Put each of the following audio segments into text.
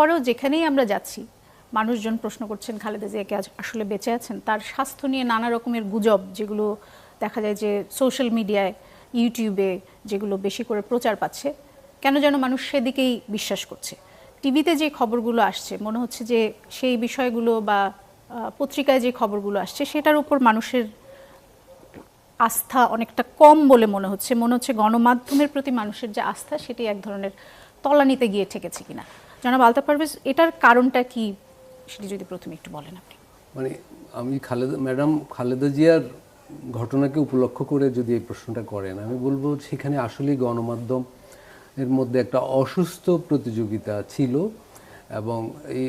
তারপরেও যেখানেই আমরা যাচ্ছি, মানুষজন প্রশ্ন করছেন, খালেদা জিয়াকে আজ আসলে বেঁচে আছেন? তার স্বাস্থ্য নিয়ে নানা রকমের গুজব, যেগুলো দেখা যায় যে সোশ্যাল মিডিয়ায় ইউটিউবে যেগুলো বেশি করে প্রচার পাচ্ছে, কেন যেন মানুষ সেদিকেই বিশ্বাস করছে? টিভিতে যে খবরগুলো আসছে, মনে হচ্ছে যে সেই বিষয়গুলো বা পত্রিকায় যে খবরগুলো আসছে, সেটার উপর মানুষের আস্থা অনেকটা কম বলে মনে হচ্ছে। মনে হচ্ছে গণমাধ্যমের প্রতি মানুষের যে আস্থা, সেটি এক ধরনের তলানিতে গিয়ে ঠেকেছে কিনা? জনাব আলতা পারভেজ, এটার কারণটা কি সেটি যদি প্রথমে একটু বলেন আপনি। মানে আমি খালেদা, ম্যাডাম খালেদা জিয়ার ঘটনাকে উপলক্ষ করে যদি এই প্রশ্নটা করেন, আমি বলব সেখানে আসলেই গণমাধ্যম এর মধ্যে একটা অসুস্থ প্রতিযোগিতা ছিল এবং এই,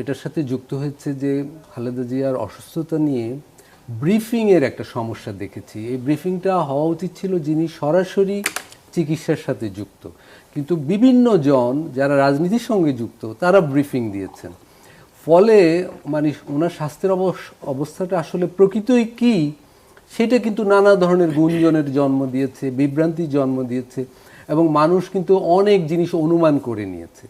এটার সাথে যুক্ত হয়েছে যে খালেদা জিয়ার অসুস্থতা নিয়ে ব্রিফিংয়ের একটা সমস্যা দেখেছি। এই ব্রিফিংটা হওয়া উচিত ছিল যিনি সরাসরি চিকিৎসার সাথে যুক্ত। কিন্তু বিভিন্ন জন যারা রাজনীতির সঙ্গে যুক্ত, তারা ব্রিফিং দিয়েছেন। ফলে মানে ওনার স্বাস্থ্যের অবস- অবস্থাটা আসলে প্রকৃতই কি, সেটা কিন্তু নানা ধরনের গুঞ্জনের জন্ম দিয়েছে বিভ্রান্তির জন্ম দিয়েছে, এবং মানুষ কিন্তু অনেক জিনিস অনুমান করে নিয়েছে।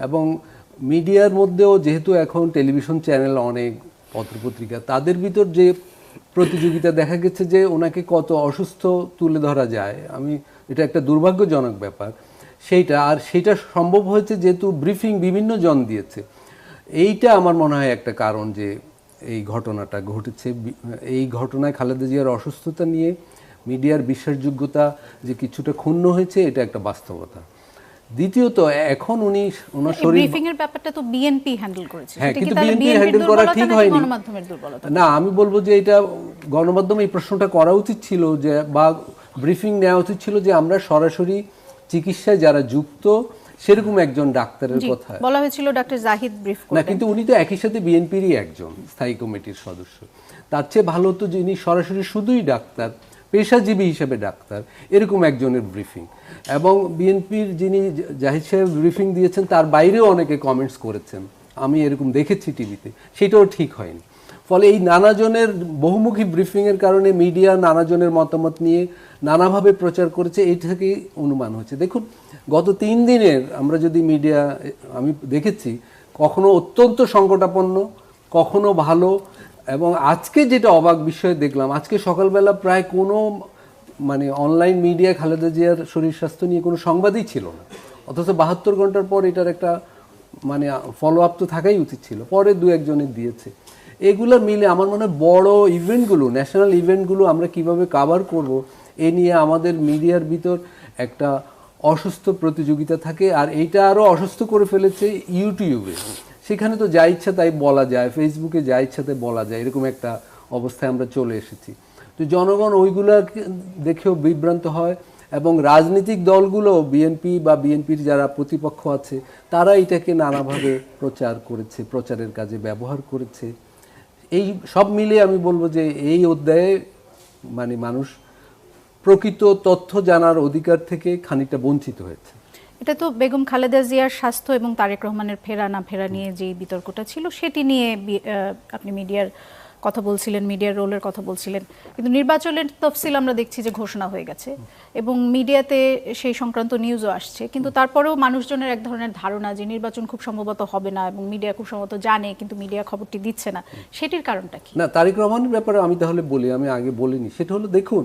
এবং মিডিয়ার মধ্যেও যেহেতু এখন টেলিভিশন চ্যানেল অনেক, পত্রপত্রিকা, তাদের ভিতর যে প্রতিযোগিতা দেখা গেছে যে ওনাকে কত অসুস্থ তুলে ধরা যায়, আমি এটা একটা দুর্ভাগ্যজনক ব্যাপার। সেইটা আর সেটা সম্ভব হয়েছে যেহেতু ব্রিফিং বিভিন্ন জন দিয়েছে। এইটা আমার মনে হয় একটা কারণ যে এই ঘটনাটা ঘটেছে। এই ঘটনায় খালেদা জিয়ার অসুস্থতা নিয়ে মিডিয়ার বিশ্বাসযোগ্যতা যে কিছুটা ক্ষুণ্ণ হয়েছে এটা একটা বাস্তবতা। দ্বিতীয়ত এখন উনি ওনার শরীর ব্রিফিং এর ব্যাপারটা তো বিএনপি হ্যান্ডেল করেছে। হ্যাঁ কিন্তু বিএনপি হ্যান্ডেল করা ঠিক হয়নি? গণমাধ্যমের দুর্বলতা? না আমি বলব যে এটা গণমাধ্যমে এই প্রশ্নটা করা উচিত ছিল যে বা ব্রিফিং নেওয়া উচিত ছিল যে আমরা সরাসরি চিকিৎসায় যারা যুক্ত সেরকম একজন ডাক্তারের কথা। বলা হয়েছিল ডক্টর জাহিদ ব্রিফ না কিন্তু উনি তো একই সাথে বিএনপিরই একজন স্থায়ী কমিটির সদস্য। তার চেয়ে ভালো হতো যিনি সরাসরি শুধুই ডাক্তার পেশাজীবী হিসেবে ডাক্তার এরকম একজনের ব্রিফিং। এবং বিএনপির যিনি জাহিদ সাহেব ব্রিফিং দিয়েছেন তার বাইরেও অনেকে কমেন্টস করেছেন। আমি এরকম দেখেছি টিভিতে সেটাও ঠিক হয়নি। ফলে এই নানাজনের বহুমুখী ব্রিফিংয়ের কারণে মিডিয়া নানাজনের মতামত নিয়ে নানাভাবে প্রচার করেছে এই থেকেই অনুমান হচ্ছে। দেখুন, গত তিন দিনের আমরা যদি মিডিয়া, আমি দেখেছি, কখনো অত্যন্ত সংকটাপন্ন, কখনো ভালো, এবং আজকে যেটা অবাক বিষয় দেখলাম, আজকে সকালবেলা প্রায় কোনো মানে অনলাইন মিডিয়া খালেদা জিয়ার শরীর স্বাস্থ্য নিয়ে কোনো সংবাদই ছিল না। অথচ বাহাত্তর ঘণ্টার পর এটার একটা মানে ফলো আপ তো থাকাই উচিত ছিল। পরে দু একজনের দিয়েছে। এগুলো মিলে আমার মনে হয় বড় ইভেন্টগুলো ন্যাশনাল ইভেন্টগুলো আমরা কীভাবে কাভার করব এ নিয়ে আমাদের মিডিয়ার ভিতর একটা অসুস্থ প্রতিযোগিতা থাকে, আর এইটা আরও অসুস্থ করে ফেলেছে ইউটিউবে। সেখানে তো যা ইচ্ছা তাই বলা যায়, ফেসবুকে যা ইচ্ছা তাই বলা যায়, এরকম একটা অবস্থায় আমরা চলে এসেছি। তো জনগণ ওইগুলো দেখেও বিভ্রান্ত হয়, এবং রাজনৈতিক দলগুলো বিএনপি বা বিএনপির যারা প্রতিপক্ষ আছে, তারা এটাকে নানাভাবে প্রচার করেছে, প্রচারের কাজে ব্যবহার করেছে। এই সব মিলিয়ে আমি বলব যে এই অধ্যায়ে মানে মানুষ প্রকৃত তথ্য জানার অধিকার থেকে খানিকটা বঞ্চিত হয়েছে। এটা তো বেগম খালেদা জিয়ার স্বাস্থ্য এবং তারেক রহমানের ফেরা না ফেরা নিয়ে যে বিতর্কটা ছিল সেটি নিয়ে আপনি মিডিয়ার কথা বলছিলেন মিডিয়ার রোলের কথা বলছিলেন। কিন্তু নির্বাচনের তফসিল আমরা দেখছি যে ঘোষণা হয়ে গেছে এবং মিডিয়াতে সেই সংক্রান্ত নিউজও আসছে। কিন্তু তারপরেও মানুষজনের এক ধরনের ধারণা যে নির্বাচন খুব সম্ভবত হবে না এবং মিডিয়া খুব সম্ভবত জানে কিন্তু মিডিয়া খবরটি দিচ্ছে না সেটির কারণটা কি? না তারেক রহমানের ব্যাপারে আমি তাহলে বলি আমি আগে বলিনি। সেটা হলো দেখুন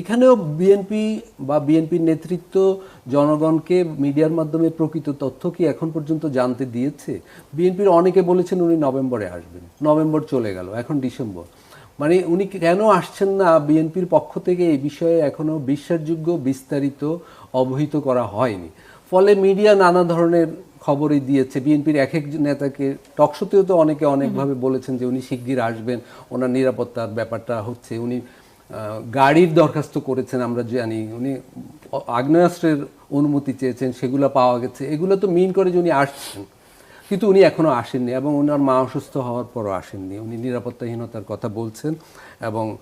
এখানেও বিএনপি বা বিএনপির নেতৃত্ব জনগণকে মিডিয়ার মাধ্যমে প্রকৃত তথ্য কি এখন পর্যন্ত জানতে দিয়েছে? বিএনপির অনেকে বলেছেন উনি নভেম্বরে আসবেন। নভেম্বর চলে গেল এখন ডিসেম্বর। মানে উনি কেন আসছেন না বিএনপির পক্ষ থেকে এই বিষয়ে এখনও বিশ্বাসযোগ্য বিস্তারিত অবহিত করা হয়নি। ফলে মিডিয়া নানা ধরনের খবরই দিয়েছে। বিএনপির এক এক নেতাকে টকশোতেও তো অনেকে অনেকভাবে বলেছেন যে উনি শিগগির আসবেন ওনার নিরাপত্তার ব্যাপারটা হচ্ছে উনি গাড়ির দরখাস্ত করেছেন আমরা জানি। উনি আগ্নেয়াস্ত্রের অনুমতি চেয়েছেন, সেগুলো পাওয়া গেছে। এগুলো তো মিন করে যে উনি আসছেন। কিন্তু উনি এখনও আসেননি এবং ওনার মা অসুস্থ হওয়ার পরও আসেননি। উনি নিরাপত্তাহীনতার কথা বলছেন এবং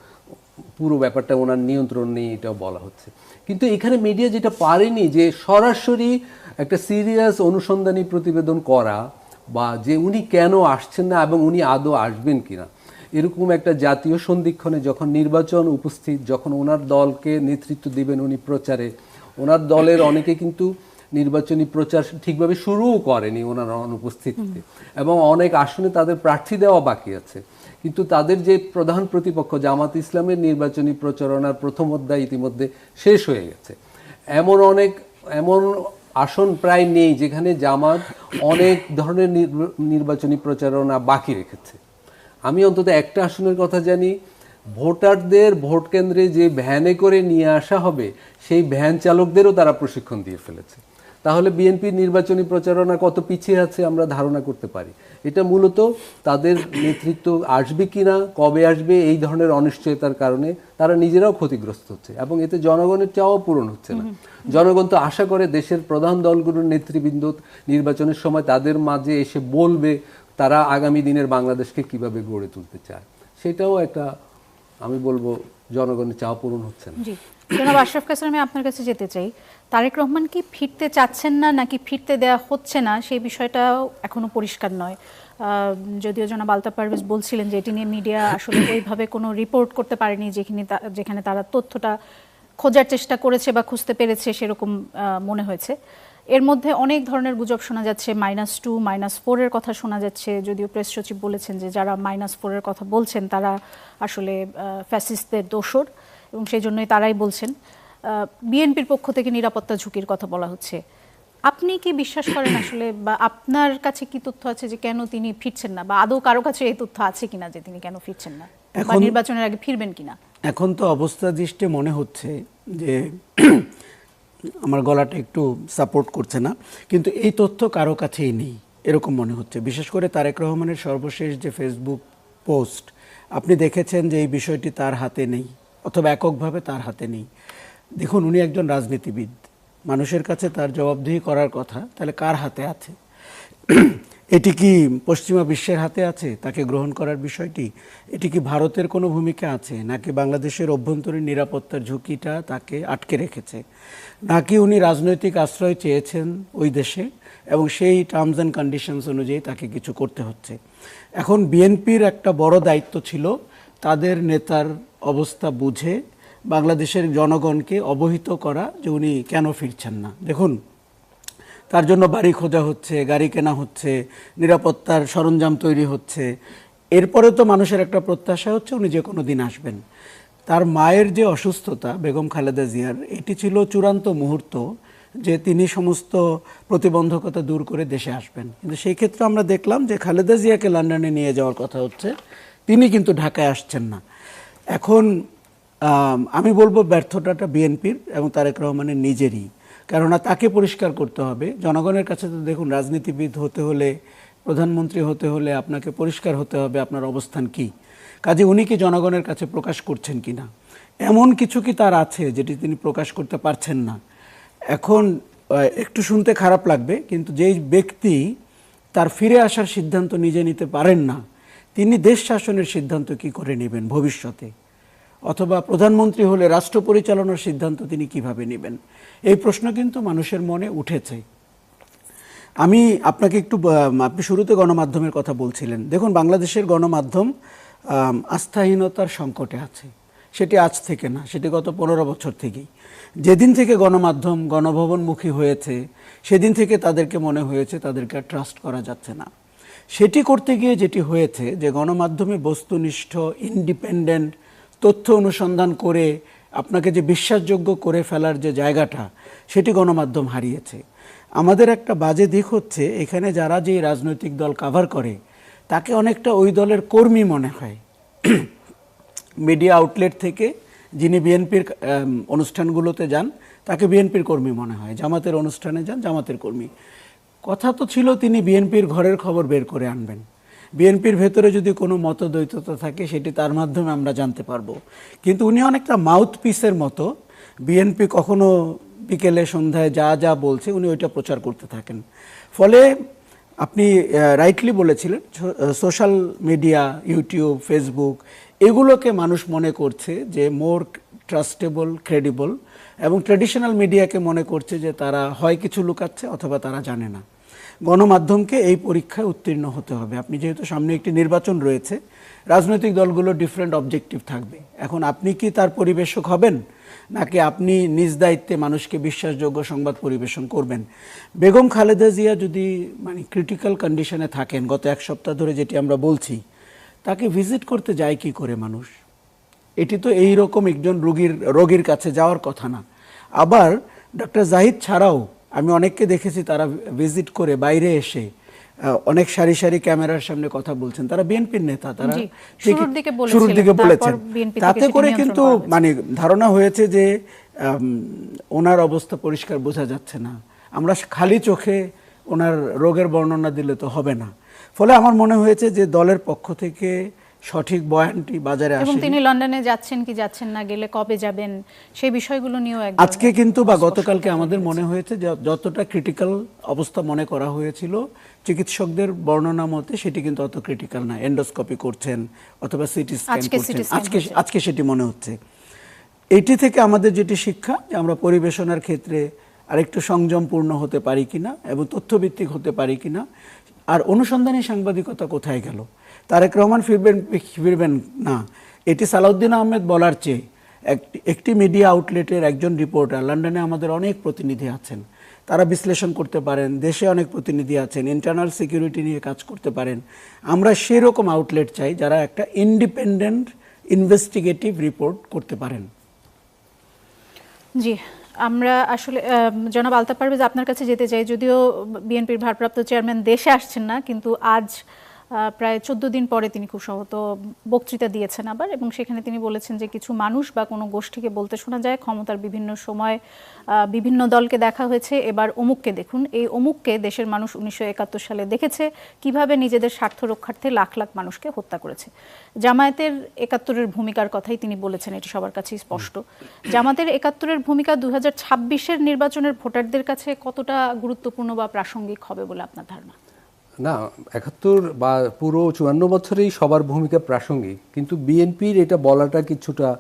পুরো ব্যাপারটা ওনার নিয়ন্ত্রণ নেই এটাও বলা হচ্ছে। কিন্তু এখানে মিডিয়া যেটা পারেনি যে সরাসরি একটা সিরিয়াস অনুসন্ধানী প্রতিবেদন করা বা যে উনি কেন আসছেন না এবং উনি আদৌ আসবেন কিনা এরকম একটা জাতীয় সন্ধিক্ষণে যখন নির্বাচন উপস্থিত, যখন ওনার দলকে নেতৃত্ব দিবেন উনি প্রচারে, ওনার দলের অনেকে কিন্তু নির্বাচনী প্রচার ঠিকভাবে শুরুও করেনি ওনার অনুপস্থিতিতে এবং অনেক আসনে তাদের প্রার্থী দেওয়া বাকি আছে। কিন্তু তাদের যে প্রধান প্রতিপক্ষ জামাত ইসলামের নির্বাচনী প্রচারণার প্রথম অধ্যায় ইতিমধ্যে শেষ হয়ে গেছে। এমন অনেক, এমন আসন প্রায় নেই যেখানে জামাত অনেক ধরনের নির্ব- নির্বাচনী প্রচারণা বাকি রেখেছে। আমি অন্তত একটা আসনের কথা জানি। ভোটারদের ভোট কেন্দ্রে যে ভ্যানে করে নিয়ে আসা হবে, সেই ভ্যান চালকদেরও তারা প্রশিক্ষণ দিয়ে ফেলেছে। তাহলে বিএনপির নির্বাচনী প্রচারণা কত পিছিয়ে আছে আমরা ধারণা করতে পারি। এটা মূলত তাদের নেতৃত্ব আসবে কিনা কবে আসবে, এই ধরনের অনিশ্চয়তার কারণে তারা নিজেরাও ক্ষতিগ্রস্ত হচ্ছে এবং এতে জনগণের চাওয়া পূরণ হচ্ছে না। জনগণ তো আশা করে দেশের প্রধান দলগুলোর নেতৃবৃন্দ নির্বাচনের সময় তাদের মাঝে এসে বলবে তারা আগামী দিনের বাংলাদেশকে কীভাবে গড়ে তুলতে চায়, সেটাও একটা, আমি বলব, জনগণের চাওয়া পূরণ হচ্ছে না। আশরাফ কাসর আমি আপনার কাছে যেতে চাই। তারেক রহমান কি ফিরতে চাচ্ছেন না, নাকি ফিরতে দেয়া হচ্ছে না, সেই বিষয়টাও এখনও পরিষ্কার নয়। যদিও জনাব আলতা পারভেজ বলছিলেন যে এটি নিয়ে মিডিয়া আসলে ওইভাবে কোনো রিপোর্ট করতে পারেনি, যেখানে যেখানে তারা তথ্যটা খোঁজার চেষ্টা করেছে বা খুঁজতে পেরেছে, সেরকম মনে হয়েছে। এর মধ্যে অনেক ধরনের গুজব শোনা যাচ্ছে মাইনাস টু মাইনাস ফোরের কথা শোনা যাচ্ছে। যদিও প্রেস সচিব বলেছেন যে যারা মাইনাস ফোরের কথা বলছেন তারা আসলে ফ্যাসিস্টদের দোষর এবং সেই জন্যই তারাই বলছেন। বিএনপির পক্ষ থেকে নিরাপত্তা ঝুঁকির কথা বলা হচ্ছে। আপনি কি বিশ্বাস করেন আসলে বা আপনার কাছে কি তথ্য আছে যে কেন তিনি ফিরছেন না? বা আদৌ কারও কাছে এই তথ্য আছে কিনা যে তিনি কেন ফিরছেন না? বা নির্বাচনের আগে ফিরবেন কিনা? এখন তো অবস্থা দৃষ্টে মনে হচ্ছে যে আমার গলাটা একটু সাপোর্ট করছে না। কিন্তু এই তথ্য কারও কাছেই নেই, এরকম মনে হচ্ছে। বিশেষ করে তারেক রহমানের সর্বশেষ যে ফেসবুক পোস্ট আপনি দেখেছেন যে এই বিষয়টি তার হাতে নেই, অথবা এককভাবে তার হাতে নেই। দেখুন, উনি একজন রাজনীতিবিদ। মানুষের কাছে তার জবাবদিহি করার কথা, তাহলে কার হাতে আছে? এটি কি পশ্চিমা বিশ্বের হাতে আছে? তাকে গ্রহণ করার বিষয়টি? এটি কি ভারতের কোনো ভূমিকা আছে? নাকি বাংলাদেশের অভ্যন্তরীণ নিরাপত্তার ঝুঁকিটা তাকে আটকে রেখেছে? নাকি উনি রাজনৈতিক আশ্রয় চেয়েছেন ওই দেশে এবং সেই টার্মস অ্যান্ড কন্ডিশনস অনুযায়ী তাকে কিছু করতে হচ্ছে? এখন বিএনপির একটা বড় দায়িত্ব ছিল তাদের নেতার অবস্থা বুঝে বাংলাদেশের জনগণকে অবহিত করা যে উনি কেন ফিরছেন না। দেখুন তার জন্য বাড়ি খোঁজা হচ্ছে, গাড়ি কেনা হচ্ছে, নিরাপত্তার সরঞ্জাম তৈরি হচ্ছে। এরপরে তো মানুষের একটা প্রত্যাশা হচ্ছে উনি যে কোনো দিন আসবেন। তার মায়ের যে অসুস্থতা, বেগম খালেদা জিয়ার, এটি ছিল চূড়ান্ত মুহূর্ত যে তিনি সমস্ত প্রতিবন্ধকতা দূর করে দেশে আসবেন। কিন্তু সেই ক্ষেত্রে আমরা দেখলাম যে খালেদা জিয়াকে লন্ডনে নিয়ে যাওয়ার কথা হচ্ছে, তিনি কিন্তু ঢাকায় আসছেন না। এখন আমি বলব ব্যর্থতাটা বিএনপির এবং তারেক রহমানের নিজেরই। কেননা তাকে পরিষ্কার করতে হবে। জনগণের কাছে তো দেখুন, রাজনীতিবিদ হতে হলে, প্রধানমন্ত্রী হতে হলে আপনাকে পরিষ্কার হতে হবে আপনার অবস্থান কি। কাজে উনি কি জনগণের কাছে প্রকাশ করছেন কি না? এমন কিছু কি তার আছে যেটি তিনি প্রকাশ করতে পারছেন না? এখন একটু শুনতে খারাপ লাগবে, কিন্তু যেই ব্যক্তি তার ফিরে আসার সিদ্ধান্ত নিজে নিতে পারেন না, তিনি দেশ শাসনের সিদ্ধান্ত কি করে নেবেন ভবিষ্যতে? অথবা প্রধানমন্ত্রী হলে রাষ্ট্র পরিচালনার সিদ্ধান্ত তিনি কীভাবে নেবেন? এই প্রশ্ন কিন্তু মানুষের মনে উঠেছে। আমি আপনাকে একটু আপনি শুরুতে গণমাধ্যমের কথা বলছিলেন। দেখুন, বাংলাদেশের গণমাধ্যম আস্থাহীনতার সংকটে আছে। সেটি আজ থেকে না, সেটি গত পনেরো বছর থেকেই। যেদিন থেকে গণমাধ্যম, গণভবনমুখী হয়েছে, সেদিন থেকে তাদেরকে মনে হয়েছে তাদেরকে ট্রাস্ট করা যাচ্ছে না। সেটি করতে গিয়ে যেটি হয়েছে যে গণমাধ্যমে বস্তুনিষ্ঠ ইন্ডিপেন্ডেন্ট তথ্য অনুসন্ধান করে আপনাকে যে বিশ্বাসযোগ্য করে ফেলার যে জায়গাটা, সেটি গণমাধ্যম হারিয়েছে। আমাদের একটা বাজে দিক হচ্ছে, এখানে যারা যে রাজনৈতিক দল কাভার করে, তাকে অনেকটা ওই দলের কর্মী মনে হয়। মিডিয়া আউটলেট থেকে যিনি বিএনপির অনুষ্ঠানগুলোতে যান, তাকে বিএনপির কর্মী মনে হয়। জামাতের অনুষ্ঠানে যান, জামাতের কর্মী। কথা তো ছিল তিনি বিএনপির ঘরের খবর বের করে আনবেন। বিএনপির ভেতরে যদি কোনো মতদ্বৈততা থাকে, সেটি তার মাধ্যমে আমরা জানতে পারব। কিন্তু উনি অনেকটা মাউথ পিসের মতো। বিএনপি কখনো বিকেলে, সন্ধ্যায় যা যা বলছে, উনি ওইটা প্রচার করতে থাকেন। ফলে আপনি রাইটলি বলেছিলেন সোশ্যাল মিডিয়া ইউটিউব ফেসবুক এগুলোকে মানুষ মনে করছে যে মোর ট্রাস্টেবল ক্রেডিবল এবং ট্রেডিশনাল মিডিয়াকে মনে করছে যে তারা হয় কিছু লুকাচ্ছে অথবা তারা জানে না। গণমাধ্যমকে এই পরীক্ষায় উত্তীর্ণ হতে হবে। আপনি যেহেতু সামনে একটি নির্বাচন রয়েছে, রাজনৈতিক দলগুলো ডিফারেন্ট অবজেক্টিভ থাকবে। এখন আপনি কি তার পরিবেশক হবেন, নাকি আপনি নিজ দায়িত্বে মানুষকে বিশ্বাসযোগ্য সংবাদ পরিবেশন করবেন? বেগম খালেদা জিয়া যদি মানে ক্রিটিক্যাল কন্ডিশনে থাকেন, গত এক সপ্তাহ ধরে যেটি আমরা বলছি, তাকে ভিজিট করতে যায় কি করে মানুষ? এটি তো এই রকম একজন রোগীর রোগীর কাছে যাওয়ার কথা না। আবার ডক্টর জাহিদ ছাড়াও আমি অনেককে দেখেছি তারা ভিজিট করে বাইরে এসে অনেক সারি সারি ক্যামেরার সামনে কথা বলছেন। তারা বিএনপির নেতা তারা শুরুর দিকে বলেছেন। তাতে করে কিন্তু মানে ধারণা হয়েছে যে ওনার অবস্থা পরিষ্কার বোঝা যাচ্ছে না। আমরা খালি চোখে ওনার রোগের বর্ণনা দিলে তো হবে না। ফলে আমার মনে হয়েছে যে দলের পক্ষ থেকে সঠিক বয়ানটি বাজারে এবং আসে তিনি লন্ডনে যাচ্ছেন কি যাচ্ছেন না গেলে কবে যাবেন সেই বিষয়গুলো নিয়েও একদম আজকে কিন্তু বা গতকালকে আমাদের মনে হয়েছে যতটা ক্রিটিক্যাল অবস্থা মনে করা হয়েছিল চিকিৎসকদের বর্ণনা মতে সেটি কিন্তু অত ক্রিটিক্যাল না। এন্ডোস্কোপি করছেন অথবা সিটি স্ক্যান করছেন। আজকে আজকে সেটি মনে হচ্ছে। এটি থেকে আমাদের যেটি শিক্ষা যে আমরা পরিবেশনার ক্ষেত্রে আরেকটু সংযমপূর্ণ হতে পারি কিনা এবং তথ্যভিত্তিক হতে পারি কিনা আর অনুসন্ধানী সাংবাদিকতা কোথায় গেল? তারেক রহমান ফিরবেন ফিরবেন না। এটি সালাউদ্দিন আহমেদ বলার চেয়ে একটি- মিডিয়া আউটলেটের একজন রিপোর্টার। লন্ডনে আমাদের অনেক প্রতিনিধি আছেন। তারা বিশ্লেষণ করতে পারেন, দেশে অনেক প্রতিনিধি আছেন ইন্টারনাল সিকিউরিটি নিয়ে কাজ করতে পারেন। আমরা সেরকম আউটলেট চাই যারা একটা ইন্ডিপেন্ডেন্ট ইনভেস্টিগেটিভ রিপোর্ট করতে পারেন। জি। আমরা আসলে জনাব আলতাফ পারভেজ আপনার কাছে যেতে চাই, যদিও বিএনপির ভারপ্রাপ্ত চেয়ারম্যান দেশে আসছেন না, কিন্তু আজ প্রায় চোদ্দ দিন পরে তিনি খুব সহত বক্তৃতা দিয়েছেন আবার, এবং সেখানে তিনি বলেছেন যে কিছু মানুষ বা কোনো গোষ্ঠীকে বলতে শোনা যায়, ক্ষমতার বিভিন্ন সময় বিভিন্ন দলকে দেখা হয়েছে। এবার অমুককে দেখুন। এই অমুককে দেশের মানুষ উনিশশো একাত্তর সালে দেখেছে, কীভাবে নিজেদের স্বার্থ রক্ষার্থে লাখ লাখ মানুষকে হত্যা করেছে। জামায়াতের একাত্তরের ভূমিকার কথাই তিনি বলেছেন, এটি সবার কাছেই স্পষ্ট। জামাতের একাত্তরের ভূমিকা দু হাজার নির্বাচনের ভোটারদের কাছে কতটা গুরুত্বপূর্ণ বা প্রাসঙ্গিক হবে বলে আপনার ধারণা? না, একাত্তর বা পুরো চুয়ান্ন বছরেই সবার ভূমিকা প্রাসঙ্গিক, কিন্তু বিএনপির এটা বলাটা কিছুটা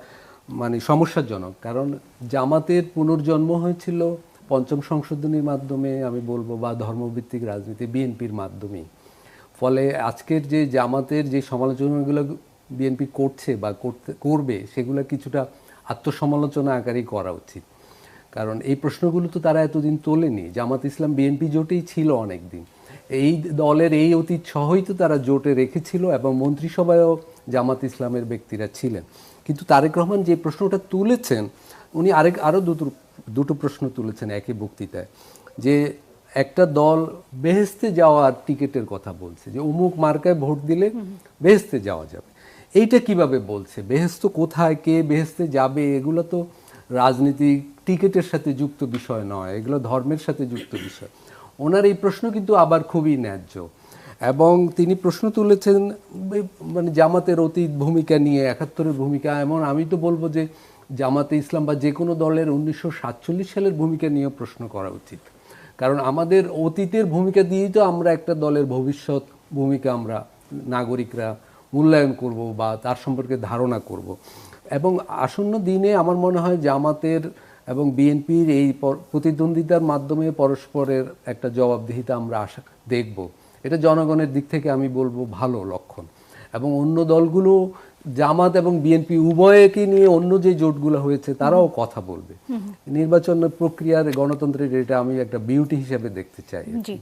মানে সমস্যাজনক। কারণ জামাতের পুনর্জন্ম হয়েছিল পঞ্চম সংশোধনীর মাধ্যমে, আমি বলব, বা ধর্মভিত্তিক রাজনীতি বিএনপির মাধ্যমেই। ফলে আজকের যে জামাতের যে সমালোচনাগুলো বিএনপি করছে বা করতে, করবে, সেগুলো কিছুটা আত্মসমালোচনা আকারেই করা উচিত। কারণ এই প্রশ্নগুলো তো তারা এতদিন তোলেনি। জামাত ইসলাম বিএনপি জোটেই ছিল অনেক দিন এই দলের এই অতীত সহই তো তারা জোটে রেখেছিল এবং মন্ত্রিসভায়ও জামাত ইসলামের ব্যক্তিরা ছিলেন। কিন্তু তারেক রহমান যে প্রশ্নটা তুলেছেন উনি আরেক আরও দুটো দুটো প্রশ্ন তুলেছেন একই বক্তৃতায়। যে একটা দল বেহেস্তে যাওয়ার টিকিটের কথা বলছে যে অমুক মার্কায় ভোট দিলে বেহেস্তে যাওয়া যাবে। এইটা কীভাবে বলছে? বেহেস্ত কোথায় কে বেহেস্তে যাবে এগুলো তো রাজনীতিক টিকেটের সাথে যুক্ত বিষয় নয় এগুলো ধর্মের সাথে যুক্ত বিষয়। ওনার এই প্রশ্ন কিন্তু আবার খুবই ন্যায্য। এবং তিনি প্রশ্ন তুলেছেন মানে জামাতের অতীত ভূমিকা নিয়ে, একাত্তরের ভূমিকা, এমন আমি তো বলব যে জামাতে ইসলাম বা যে কোনো দলের উনিশশো সাতচল্লিশ সালের ভূমিকা নিয়ে প্রশ্ন করা উচিত। কারণ আমাদের অতীতের ভূমিকা দিয়েই তো আমরা একটা দলের ভবিষ্যৎ ভূমিকা আমরা নাগরিকরা মূল্যায়ন করব বা তার সম্পর্কে ধারণা করব। এবং আসন্ন দিনে আমার মনে হয় জামাতের এবং বিএনপির এই প্রতিদ্বন্দ্বিতার মাধ্যমে পরস্পরের একটা জবাবদিহিতা আমরা আশা দেখব। এটা জনগণের দিক থেকে আমি বলব ভালো লক্ষণ। এবং অন্য দলগুলো জামাত এবং বিএনপি উভয়কে নিয়ে অন্য যে জোটগুলো হয়েছে তারাও কথা বলবে। নির্বাচন প্রক্রিয়ার গণতন্ত্রের এটা আমি একটা বিউটি হিসেবে দেখতে চাই। জি।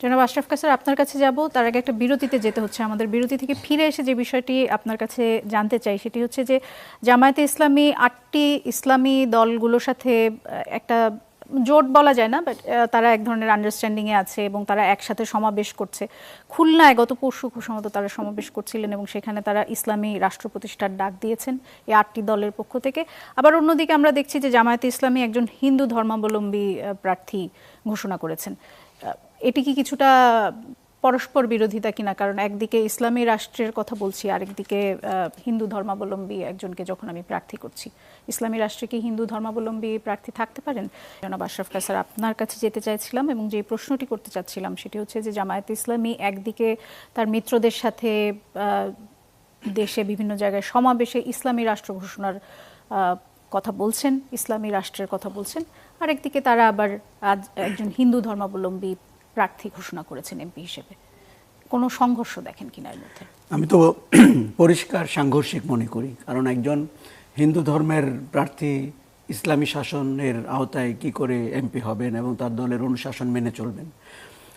জনাব আশরাফ কাসার আপনার কাছে যাব। তার আগে একটা বিরতিতে যেতে হচ্ছে। আমাদের বিরতি থেকে ফিরে এসে যে বিষয়টি আপনার কাছে জানতে চাই, সেটি হচ্ছে যে জামায়াতে ইসলামী আটটি ইসলামী দলগুলোর সাথে একটা জোট বলা যায় না বাট তারা এক ধরনের আন্ডারস্ট্যান্ডিংয়ে আছে এবং তারা একসাথে সমাবেশ করছে। খুলনায় গত পরশু সম্ভবত তারা সমাবেশ করছিলেন এবং সেখানে তারা ইসলামী রাষ্ট্র প্রতিষ্ঠার ডাক দিয়েছেন এই আটটি দলের পক্ষ থেকে। আবার অন্যদিকে আমরা দেখছি যে জামায়াতে ইসলামী একজন হিন্দু ধর্মাবলম্বী প্রার্থী ঘোষণা করেছেন। এটি কি কিছুটা পরস্পর বিরোধিতা কিনা? কারণ একদিকে ইসলামী রাষ্ট্রের কথা বলছি, আরেকদিকে হিন্দু ধর্মাবলম্বী একজনকে যখন আমি প্রার্থী করছি। ইসলামী রাষ্ট্রে কি হিন্দু ধর্মাবলম্বী প্রার্থী থাকতে পারেন? জনাব আশরাফ কাসার আপনার কাছে যেতে চাইছিলাম এবং যে প্রশ্নটি করতে চাচ্ছিলাম সেটি হচ্ছে যে, জামায়াত ইসলামী একদিকে তার মিত্রদের সাথে দেশে বিভিন্ন জায়গায় সমাবেশে ইসলামী রাষ্ট্র ঘোষণার কথা বলছেন, ইসলামী রাষ্ট্রের কথা বলছেন। আরেকদিকে তারা আবার একজন হিন্দু ধর্মাবলম্বী প্রার্থী ঘোষণা করেছেন এমপি হিসেবে। কোনো সংঘর্ষ দেখেন কিনা এর মধ্যে? আমি তো পরিষ্কার সাংঘর্ষিক মনে করি, কারণ একজন হিন্দু ধর্মের প্রার্থী ইসলামী শাসনের আওতায় কি করে এমপি হবেন এবং তার দলের অনুশাসন মেনে চলবেন।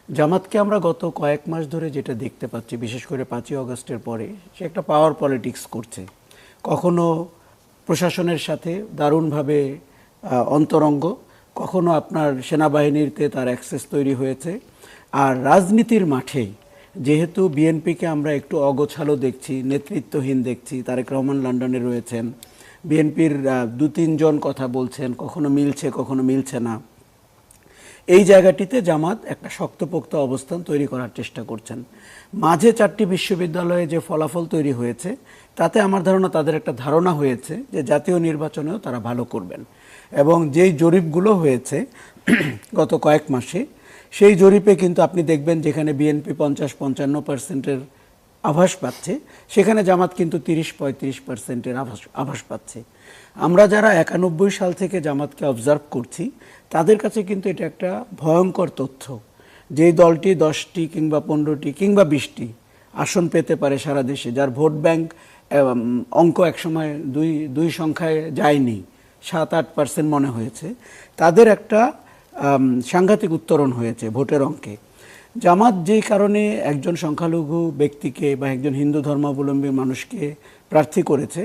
জামাতকে আমরা গত কয়েক মাস ধরে যেটা দেখতে পাচ্ছি, বিশেষ করে পাঁচই অগস্টের পরে, সে একটা পাওয়ার পলিটিক্স করছে। কখনো প্রশাসনের সাথে দারুণভাবে অন্তরঙ্গ কখনো আপনার সেনাবাহিনীতে তার অ্যাক্সেস তৈরি হয়েছে। আর রাজনীতির মাঠে যেহেতু বিএনপিকে আমরা একটু অগোছালো দেখছি, নেতৃত্বহীন দেখছি, তারেক রহমান লন্ডনে রয়েছেন, বিএনপির দু তিনজন কথা বলছেন, কখনো মিলছে কখনো মিলছে না, এই জায়গাটিতে জামাত একটা শক্তপোক্ত অবস্থান তৈরি করার চেষ্টা করছেন। মাঝে চারটি বিশ্ববিদ্যালয়ে যে ফলাফল তৈরি হয়েছে, তাতে আমার ধারণা তাদের একটা ধারণা হয়েছে যে জাতীয় নির্বাচনেও তারা ভালো করবেন। এবং যেই জরিপগুলো হয়েছে গত কয়েক মাসে, সেই জরিপে কিন্তু আপনি দেখবেন যেখানে বিএনপি পঞ্চাশ পঞ্চান্ন পার্সেন্টের আভাস পাচ্ছে, সেখানে জামাত কিন্তু তিরিশ পঁয়ত্রিশ পার্সেন্টের আভাস আভাস পাচ্ছে। আমরা যারা একানব্বই সাল থেকে জামাতকে অবজার্ভ করছি, তাদের কাছে কিন্তু এটা একটা ভয়ঙ্কর তথ্য। যেই দলটি দশটি কিংবা পনেরোটি কিংবা বিশটি আসন পেতে পারে সারা দেশে, যার ভোট ব্যাংক অঙ্ক একসময় দুই দুই সংখ্যায় যায়নি। সাত আট পার্সেন্ট মনে হয়েছে। তাদের একটা সাংঘাতিক উত্তরণ হয়েছে ভোটের অঙ্কে। জামাত যেই কারণে একজন সংখ্যালঘু ব্যক্তিকে বা একজন হিন্দু ধর্মাবলম্বী মানুষকে প্রার্থী করেছে,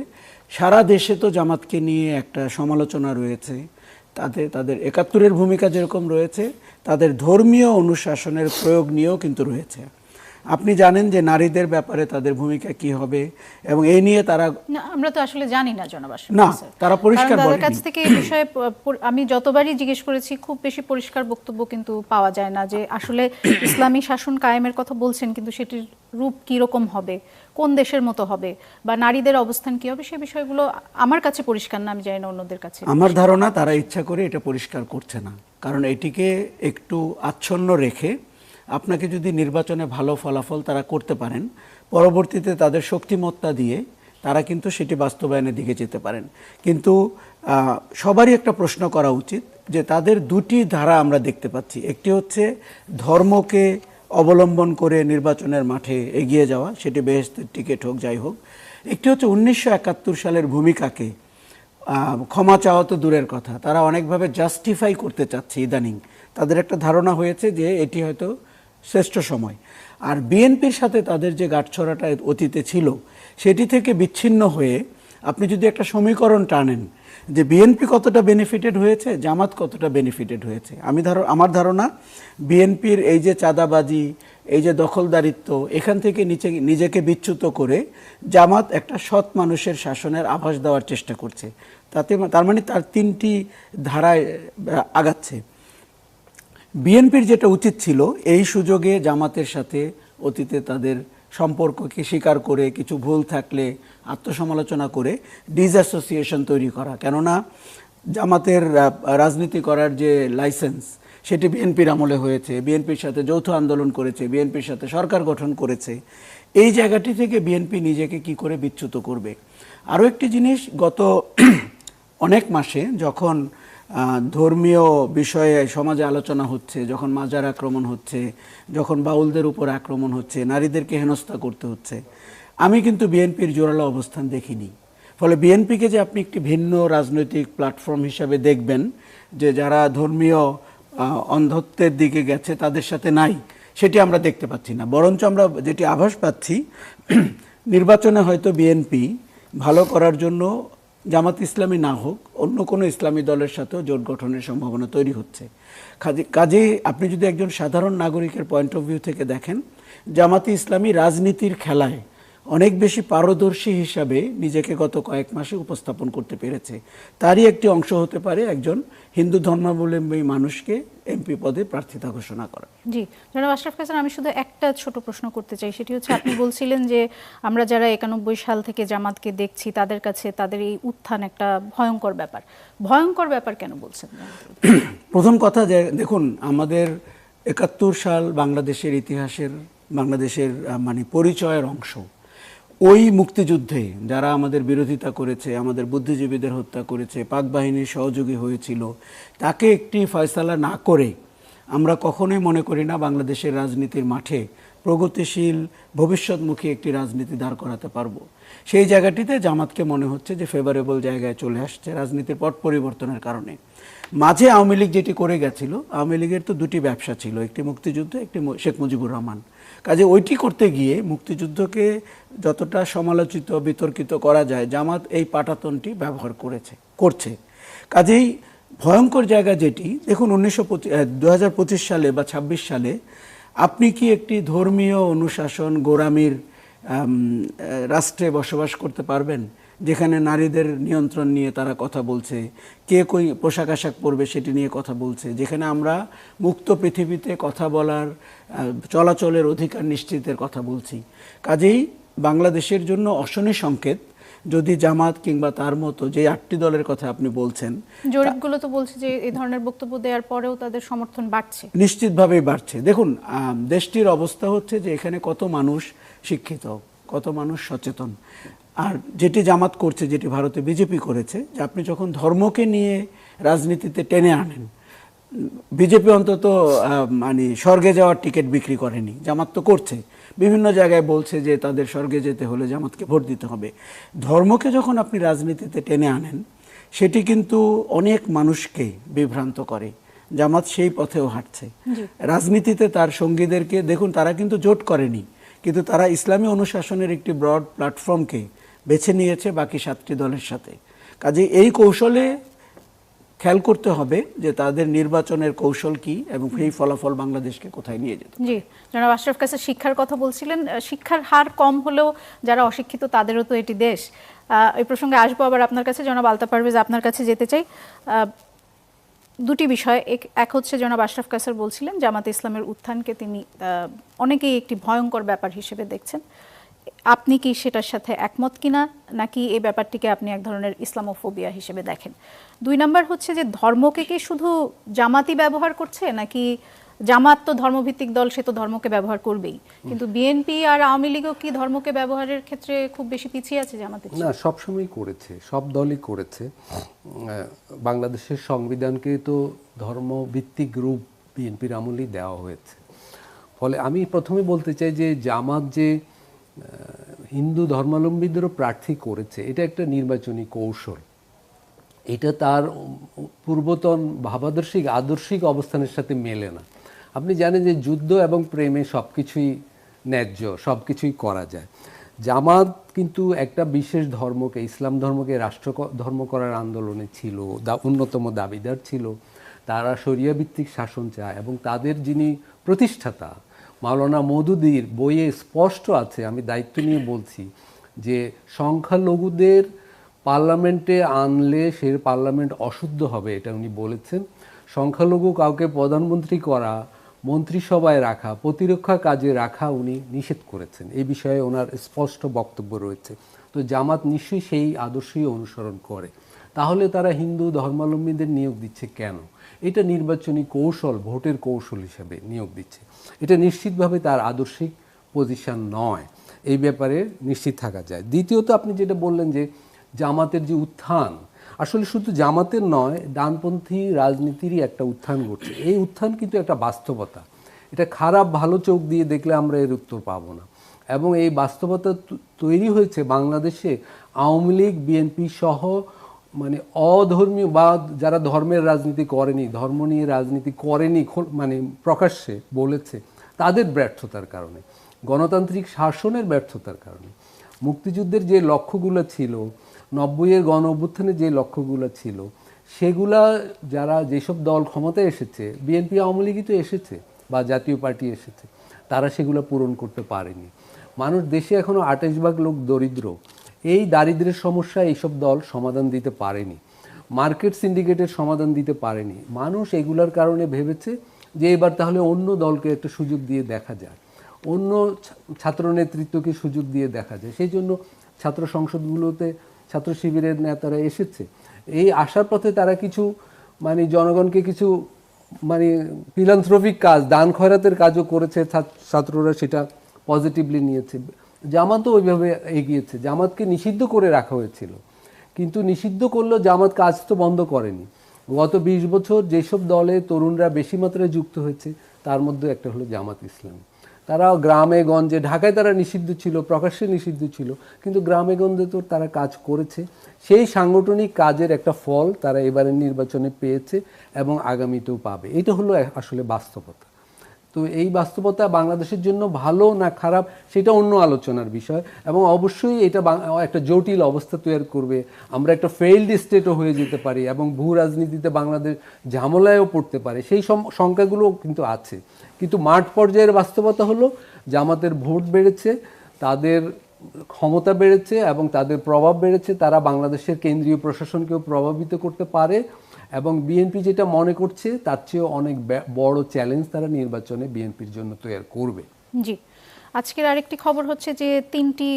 সারা দেশে তো জামাতকে নিয়ে একটা সমালোচনা রয়েছে। তাদের তাদের একাত্তরের ভূমিকা যেরকম রয়েছে, তাদের ধর্মীয় অনুশাসনের প্রয়োগ নিয়েও কিন্তু রয়েছে। আপনি জানেন যে নারীদের ব্যাপারে তাদের ভূমিকা কি হবে এবং এই নিয়ে তারা না আমরা তো আসলে জানি না জনবাসী না, তারা পরিষ্কার বলেনি। কাছ থেকে এই বিষয়ে আমি যতবারই জিজ্ঞেস করেছি খুব বেশি পরিষ্কার বক্তব্য কিন্তু পাওয়া যায় না যে আসলে ইসলামী শাসন কায়েমের কথা বলছেন কিন্তু সেটির রূপ কি রকম হবে কোন দেশের মতো হবে বা নারীদের অবস্থান কি হবে সে বিষয়গুলো আমার কাছে পরিষ্কার না আমি জানি না অন্যদের কাছে আমার ধারণা তারা ইচ্ছা করে এটা পরিষ্কার করছে না কারণ এটিকে একটু আচ্ছন্ন রেখে আপনাকে যদি নির্বাচনে ভালো ফলাফল তারা করতে পারেন, পরবর্তীতে তাদের শক্তিমত্তা দিয়ে তারা কিন্তু সেটি বাস্তবায়নের দিকে যেতে পারেন। কিন্তু সবারই একটা প্রশ্ন করা উচিত যে তাদের দুটি ধারা আমরা দেখতে পাচ্ছি। একটি হচ্ছে ধর্মকে অবলম্বন করে নির্বাচনের মাঠে এগিয়ে যাওয়া, সেটি বেহেস্তের টিকিট হোক, যাই হোক। একটি হচ্ছে উনিশশো একাত্তর সালের ভূমিকাকে ক্ষমা চাওয়া তো দূরের কথা। তারা অনেকভাবে জাস্টিফাই করতে চাচ্ছে ইদানিং। তাদের একটা ধারণা হয়েছে যে এটি হয়তো শ্রেষ্ঠ সময়। আর বিএনপির সাথে তাদের যে গাঁটছড়াটা অতীতে ছিল, সেটি থেকে বিচ্ছিন্ন হয়ে আপনি যদি একটা সমীকরণ টানেন যে বিএনপি কতটা বেনিফিটেড হয়েছে, জামাত কতটা বেনিফিটেড হয়েছে। আমি ধরো, আমার ধারণা বিএনপির এই যে চাঁদাবাজি, এই যে দখলদারিত্ব, এখান থেকে নিচে, নিজেকে বিচ্যুত করে জামাত একটা সৎ মানুষের শাসনের আভাস দেওয়ার চেষ্টা করছে। তাতে তার মানে তার তিনটি ধারায় আগাচ্ছে। বিএনপির যেটা উচিত ছিল, এই সুযোগে জামাতের সাথে অতীতে তাদের সম্পর্ককে স্বীকার করে, কিছু ভুল থাকলে আত্মসমালোচনা করে ডিসঅ্যাসোসিয়েশন তৈরি করা। কেননা জামাতের রাজনীতি করার যে লাইসেন্স, সেটি বিএনপির আমলে হয়েছে। বিএনপির সাথে যৌথ আন্দোলন করেছে, বিএনপির সাথে সরকার গঠন করেছে। এই জায়গাটি থেকে বিএনপি নিজেকে কি করে বিচ্যুত করবে? আরও একটি জিনিস, গত অনেক মাসে যখন ধর্মীয় বিষয়ে সমাজে আলোচনা হচ্ছে, যখন মাজার আক্রমণ হচ্ছে, যখন বাউলদের উপর আক্রমণ হচ্ছে, নারীদেরকে হেনস্থা করতে হচ্ছে। আমি কিন্তু বিএনপির জোরালো অবস্থান দেখিনি। ফলে বিএনপিকে যে আপনি একটি ভিন্ন রাজনৈতিক প্ল্যাটফর্ম হিসাবে দেখবেন, যে যারা ধর্মীয় অন্ধত্বের দিকে গেছে, তাদের সাথে নাই, সেটি আমরা দেখতে পাচ্ছি না। বরঞ্চ আমরা যেটি আভাস পাচ্ছি, নির্বাচনে হয়তো বিএনপি ভালো করার জন্য জামাত ইসলামী না হোক, অন্য কোনো ইসলামী দলের সাথেও জোট গঠনের সম্ভাবনা তৈরি হচ্ছে। কাজে, কাজেই আপনি যদি একজন সাধারণ নাগরিকের পয়েন্ট অফ ভিউ থেকে দেখেন, জামাতি ইসলামী রাজনীতির খেলায় অনেক বেশি পারদর্শী হিসাবে নিজেকে গত কয়েক মাসে উপস্থাপন করতে পেরেছে। তারই একটি অংশ হতে পারে একজন হিন্দু ধর্মাবলম্বী মানুষকে এমপি পদে প্রার্থিতা ঘোষণা করা। জি জনাব আশরাফ হাসান আমি শুধু একটা ছোট প্রশ্ন করতে চাই সেটি হচ্ছে আপনি বলছিলেন যে আমরা যারা একানব্বই সাল থেকে জামাতকে দেখছি তাদের কাছে তাদের এই উত্থান একটা ভয়ঙ্কর ব্যাপার। ভয়ঙ্কর ব্যাপার কেন বলছেন? প্রথম কথা যে দেখুন আমাদের একাত্তর সাল বাংলাদেশের ইতিহাসের বাংলাদেশের মানে পরিচয়ের অংশ। ওই মুক্তিযুদ্ধে যারা আমাদের বিরোধিতা করেছে, আমাদের বুদ্ধিজীবীদের হত্যা করেছে, পাক বাহিনীর সহযোগী হয়েছিল, তাকে একটি ফয়সালা না করে আমরা কখনোই মনে করি না বাংলাদেশের রাজনীতির মাঠে প্রগতিশীল, ভবিষ্যৎমুখী একটি রাজনীতি দাঁড় করাতে পারব। সেই জায়গাটিতে জামাতকে মনে হচ্ছে যে ফেভারেবল জায়গায় চলে আসছে রাজনীতির পট পরিবর্তনের কারণে। মাঝে আওয়ামী লীগ যেটি করে গেছিল, আওয়ামী লীগের তো দুটি ব্যবসা ছিল, একটি মুক্তিযুদ্ধ, একটি শেখ মুজিবুর রহমান। কাজে ওইটি করতে গিয়ে মুক্তিযুদ্ধকে যতটা সমালোচিত, বিতর্কিত করা যায়, জামাত এই পাটাতনটি ব্যবহার করেছে, করছে। কাজেই ভয়ঙ্কর জায়গা যেটি, দেখুন উনিশশো দু সালে বা ২৬ সালে আপনি কি একটি ধর্মীয় অনুশাসন গোরামির রাষ্ট্রে বসবাস করতে পারবেন? যেখানে নারীদের নিয়ন্ত্রণ নিয়ে তারা কথা বলছে কে কই পোশাক আশাক পরবে সেটি নিয়ে কথা বলছে যেখানে আমরা মুক্ত পৃথিবীতে কথা বলার চলাচলের অধিকার নিশ্চিতের কথা বলছি। কাজেই বাংলাদেশের জন্য অশনি সংকেত যদি জামাত কিংবা তার মতো যে আটটি দলের কথা আপনি বলছেন জরিপগুলো তো বলছে যে এই ধরনের বক্তব্য দেওয়ার পরেও তাদের সমর্থন বাড়ছে। নিশ্চিতভাবেই বাড়ছে। দেখুন দেশটির অবস্থা হচ্ছে যে এখানে কত মানুষ শিক্ষিত কত মানুষ সচেতন। আর যেটি জামাত করছে যেটি ভারতে বিজেপি করেছে যে আপনি যখন ধর্মকে নিয়ে রাজনীতিতে টেনে আনেন বিজেপি অন্তত মানে স্বর্গে যাওয়ার টিকিট বিক্রি করেনি জামাত তো করছে। বিভিন্ন জায়গায় বলছে যে তাদের স্বর্গে যেতে হলে জামাতকে ভোট দিতে হবে। ধর্মকে যখন আপনি রাজনীতিতে টেনে আনেন সেটি কিন্তু অনেক মানুষকে বিভ্রান্ত করে। জামাত সেই পথেও হাঁটছে। রাজনীতিতে তার সঙ্গীদেরকে দেখুন তারা কিন্তু জোট করেনি কিন্তু তারা ইসলামী অনুশাসনের একটি ব্রড প্ল্যাটফর্মকে বেছে নিয়েছে বাকি সাতটি দলের সাথে। কাজে এই কৌশলে খেয়াল করতে হবে যে তাদের নির্বাচনের কৌশল কি এবং এই ফলাফল বাংলাদেশকে কোথায় নিয়ে যেত জি জনাব আশরাফ কাছে শিক্ষার কথা বলছিলেন। শিক্ষার হার কম হলেও যারা অশিক্ষিত তাদেরও তো এটি দেশ। আহ, এই প্রসঙ্গে আসব আবার আপনার কাছে। জনাব আলতা পারভেজ আপনার কাছে যেতে চাই। আহ, দুটি বিষয় এক- এক হচ্ছে জনাব আশরাফ কাসার বলছিলেন জামাতে ইসলামের উত্থানকে তিনি অনেকেই একটি ভয়ঙ্কর ব্যাপার হিসেবে দেখছেন। আপনি কি সেটার সাথে একমত কিনা নাকি এই ব্যাপারটিকে আপনি এক ধরনের ইসলামোফোবিয়া হিসেবে দেখেন? দুই নাম্বার হচ্ছে যে ধর্মকে কি শুধু জামাতি ব্যবহার করছে নাকি জামাত তো ধর্মভিত্তিক দল সে তো ধর্মকে ব্যবহার করবেই। কিন্তু বিএনপি আর আওয়ামী লীগও কি ধর্মকে ব্যবহারের ক্ষেত্রে খুব বেশি পিছিয়ে আছে জামাতের চেয়ে? না সবসময় করেছে সব দলই করেছে। বাংলাদেশের সংবিধানকে তো ধর্মভিত্তিক রূপ বিএনপির আমলেই দেওয়া হয়েছে। ফলে আমি প্রথমে বলতে চাই যে জামাত যে হিন্দু ধর্মাবলম্বীদেরও প্রার্থী করেছে। এটা একটা নির্বাচনী কৌশল। এটা তার পূর্বতন ভাবাদর্শিক, আদর্শিক অবস্থানের সাথে মেলে না। আপনি জানেন যে যুদ্ধ এবং প্রেমে সব কিছুই ন্যায্য সব কিছুই করা যায়। জামাত কিন্তু একটা বিশেষ ধর্মকে, ইসলাম ধর্মকে রাষ্ট্র ধর্ম করার আন্দোলনে ছিল, দা- অন্যতম দাবিদার ছিল। তারা শরিয়া ভিত্তিক শাসন চায় এবং তাদের যিনি প্রতিষ্ঠাতা মাওলানা মধুদির বইয়ে স্পষ্ট আছে, আমি দায়িত্ব নিয়ে বলছি, যে সংখ্যালঘুদের পার্লামেন্টে আনলে সে পার্লামেন্ট অশুদ্ধ হবে, এটা উনি বলেছেন। সংখ্যালঘু কাউকে প্রধানমন্ত্রী করা, মন্ত্রিসভায় রাখা, প্রতিরক্ষা কাজে রাখা উনি নিষেধ করেছেন। এই বিষয়ে ওনার স্পষ্ট বক্তব্য রয়েছে। তো জামাত নিশ্চয়ই সেই আদর্শই অনুসরণ করে। তাহলে তারা হিন্দু ধর্মাবলম্বীদের নিয়োগ দিচ্ছে কেন? এটা নির্বাচনী কৌশল, ভোটের কৌশল হিসাবে নিয়োগ দিচ্ছে। এটা নিশ্চিতভাবে তার আদর্শিক পজিশন নয়। এই ব্যাপারে নিশ্চিত থাকা যায়। দ্বিতীয়ত আপনি যেটা বললেন যে জামাতের যে উত্থান, আসলে শুধু জামাতের নয়, ডানপন্থী রাজনীতিরই একটা উত্থান ঘটছে। এই উত্থান কিন্তু একটা বাস্তবতা। এটা খারাপ, ভালো চোখ দিয়ে দেখলে আমরা এর উত্তর পাবো না। এবং এই বাস্তবতা তৈরি হয়েছে বাংলাদেশে। আওয়ামী লীগ, বিএনপি সহ মানে অধর্মীয় বা যারা ধর্মের রাজনীতি করেনি, ধর্ম নিয়ে রাজনীতি করেনি মানে প্রকাশ্যে বলেছে, তাদের ব্যর্থতার কারণে, গণতান্ত্রিক শাসনের ব্যর্থতার কারণে। মুক্তিযুদ্ধের যে লক্ষ্যগুলো ছিল, নব্বইয়ের গণ অভ্যুত্থানের যে লক্ষ্যগুলো ছিল, সেগুলা যারা যেসব দল ক্ষমতায় এসেছে, বিএনপি, আওয়ামী লীগই তো এসেছে বা জাতীয় পার্টি এসেছে, তারা সেগুলো পূরণ করতে পারেনি। মানুষ দেশে এখনও আঠাশ ভাগ লোক দরিদ্র। এই দারিদ্র্যের সমস্যা এইসব দল সমাধান দিতে পারেনি। মার্কেট সিন্ডিকেটের সমাধান দিতে পারেনি। মানুষ এগুলার কারণে ভেবেছে যে এবার তাহলে অন্য দলকে একটা সুযোগ দিয়ে দেখা যায়। অন্য ছাত্র নেতৃত্বকে সুযোগ দিয়ে দেখা যায়। সেই জন্য ছাত্র সংসদগুলোতে ছাত্র শিবিরের নেতারা এসেছে। এই আসার পথে তারা কিছু মানে জনগণকে কিছু মানে ফিলান্থ্রপিক কাজ, দান খয়রাতের কাজও করেছে ছাত্র- ছাত্ররা সেটা পজিটিভলি নিয়েছে। জামাতও ওইভাবে এগিয়েছে। জামাতকে নিষিদ্ধ করে রাখা হয়েছিল। কিন্তু নিষিদ্ধ করলেও জামাত কাজ তো বন্ধ করেনি। গত বিশ বছর যেসব দলে তরুণরা বেশি মাত্রায় যুক্ত হয়েছে, তার মধ্যে একটা হলো জামাত ইসলাম। তারা গ্রামে, গঞ্জে, ঢাকায় তারা নিষিদ্ধ ছিল, প্রকাশ্যে নিষিদ্ধ ছিল, কিন্তু গ্রামে, গঞ্জে তো তারা কাজ করেছে। সেই সাংগঠনিক কাজের একটা ফল তারা এবারের নির্বাচনে পেয়েছে এবং আগামীতেও পাবে। এটা হলো আসলে বাস্তবতা। তো এই বাস্তবতা বাংলাদেশের জন্য ভালো না খারাপ, সেটা অন্য আলোচনার বিষয়। এবং অবশ্যই এটা একটা জটিল অবস্থা তৈরি করবে। আমরা একটা ফেইল্ড স্টেটও হয়ে যেতে পারি এবং ভূ রাজনীতিতে বাংলাদেশ ঝামেলায়ও পড়তে পারে। সেই শঙ্কাগুলো কিন্তু আছে। কিন্তু মাঠ পর্যায়ের বাস্তবতা হলো, জামাতের ভোট বেড়েছে, তাদের ক্ষমতা বেড়েছে এবং তাদের প্রভাব বেড়েছে। তারা বাংলাদেশের কেন্দ্রীয় প্রশাসনকেও প্রভাবিত করতে পারে। এবং বিএনপি যেটা মনে করছে তার চেয়েও অনেক বড় চ্যালেঞ্জ তারা নির্বাচনে বিএনপির জন্য তৈরি করবে। জি। আজকের আরেকটি খবর হচ্ছে যে তিনটি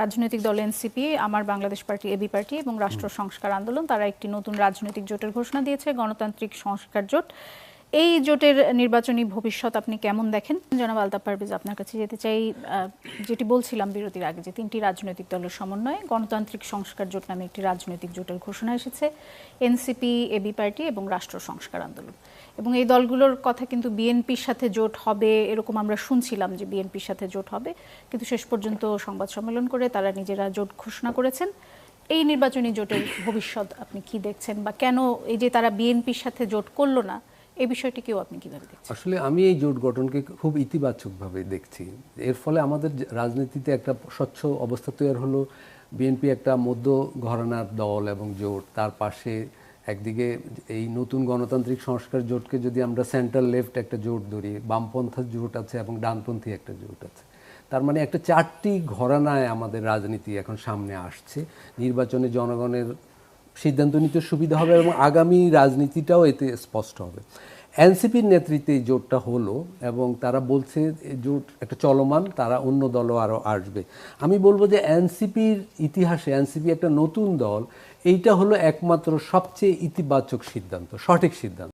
রাজনৈতিক দল এনসিপি আমার বাংলাদেশ পার্টি এবি পার্টি এবং রাষ্ট্র সংস্কার আন্দোলন তারা একটি নতুন রাজনৈতিক জোটের ঘোষণা দিয়েছে গণতান্ত্রিক সংস্কার জোট। এই জোটের নির্বাচনী ভবিষ্যৎ আপনি কেমন দেখেন? জনাব আলতাফ পারভেজ, আপনার কাছে যেতে চাই যেটি বলছিলাম বিরতির আগে যে তিনটি রাজনৈতিক দলের সমন্বয়ে গণতান্ত্রিক সংস্কার জোট নামে একটি রাজনৈতিক জোটের ঘোষণা এসেছে, এনসিপি, এবি পার্টি এবং রাষ্ট্র সংস্কার আন্দোলন। এবং এই দলগুলোর কথা কিন্তু বিএনপির সাথে জোট হবে এরকম আমরা শুনছিলাম যে বিএনপির সাথে জোট হবে। কিন্তু শেষ পর্যন্ত সংবাদ সম্মেলন করে তারা নিজেরা জোট ঘোষণা করেছেন। এই নির্বাচনী জোটের ভবিষ্যৎ আপনি কি দেখছেন? বা কেন এই যে তারা বিএনপির সাথে জোট করল না এই বিষয়টিকেও আপনি কীভাবে দেখছেন? আসলে আমি এই জোট গঠনকে খুব ইতিবাচকভাবে দেখছি। এর ফলে আমাদের রাজনীতিতে একটা স্বচ্ছ অবস্থা তৈরি হলো। বিএনপি একটা মধ্য ঘরানার দল এবং জোট, তার পাশে একদিকে এই নতুন গণতান্ত্রিক সংস্কার জোটকে যদি আমরা সেন্ট্রাল লেফট একটা জোট ধরি, বামপন্থা জোট আছে এবং ডানপন্থী একটা জোট আছে। তার মানে একটা চারটি ঘরানায় আমাদের রাজনীতি এখন সামনে আসছে। নির্বাচনে জনগণের সিদ্ধান্ত নিতে সুবিধা হবে এবং আগামী রাজনীতিটাও এতে স্পষ্ট হবে। এনসিপির নেতৃত্বে জোটটা হলো এবং তারা বলছে জোট একটা চলমান, তারা অন্য দলও আরও আসবে। আমি বলব যে এনসিপির ইতিহাসে, এনসিপি একটা নতুন দল, এইটা হলো একমাত্র সবচেয়ে ইতিবাচক সিদ্ধান্ত, সঠিক সিদ্ধান্ত।